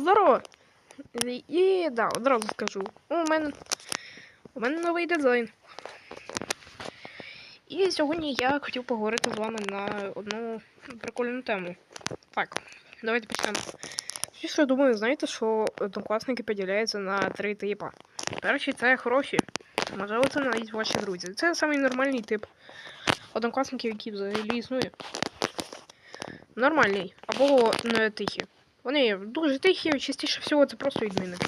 здорово! І, да, одразу скажу. У мене, у мене новий дизайн. І сьогодні я хотів поговорити з вами на одну прикольну тему. Так, давайте почнемо. Що думаю, знаєте, що однокласники поділяються на три типи. Перший це хороші. Можливо, це навіть ваші друзі. Це самий нормальний тип однокласників, який взагалі існує. Нормальний або не тихі. Вони дуже тихі, частіше всього це просто відмінники.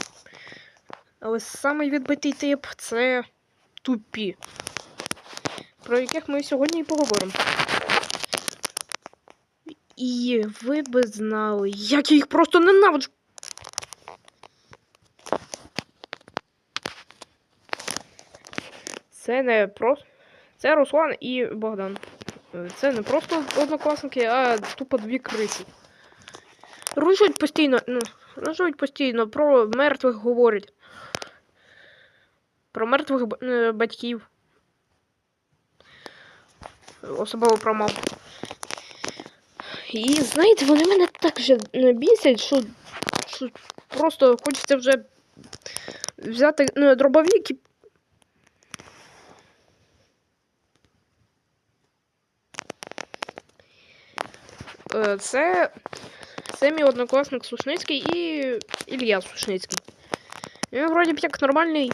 Але самий відбитий тип це тупі, про яких ми сьогодні і поговоримо. І ви би знали, як я їх просто ненавиджу. Це не просто. Це Руслан і Богдан. Е, Це не просто однокласники, а тупо дві криси. Рушать постійно, ну, рушать постійно, про мертвих говорять. Про мертвих е, батьків. Особливо про маму. І знаєте, вони мене так же е, бісять, що, що просто хочеться вже взяти ну, дробовик і. Е, Це це мій однокласник Сушницький і Ілля Сушницький. Він вроді б як нормальний.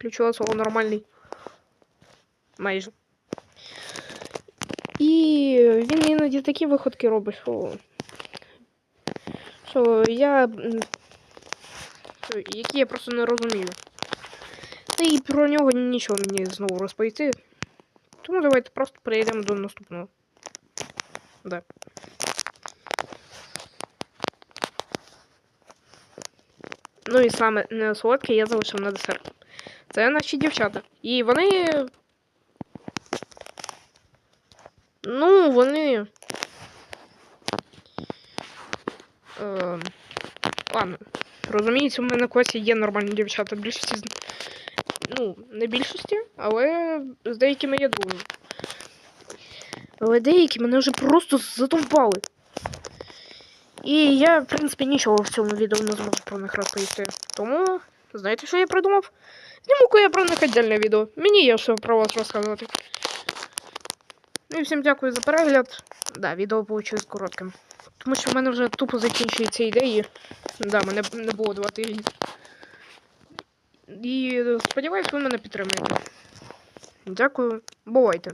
Ключове слово нормальний. Майже. І він іноді такі виходки робить, що. Що я. Які я просто не розумію. Та і про нього нічого мені знову розповісти. Тому давайте просто перейдемо до наступного. Да. Ну і саме не солодке я залишив на десерт. Це наші дівчата. І вони. Ну, вони. Е... Ладно. Розуміється, у мене на класі є нормальні дівчата. Більшості. Ну, не більшості, але з деякими я дружу. Але деякі мене вже просто задовбали. І я, в принципі, нічого в цьому відео не зможу про них розповісти. Тому, знаєте, що я придумав? Зніму я про них віддільне відео. Мені є що про вас розказувати. Ну і всім дякую за перегляд. Да, відео вийшло коротким. Тому що в мене вже тупо закінчуються ідеї. Да, мене не було два тижні. І сподіваюсь, ви мене підтримаєте. Дякую, бувайте.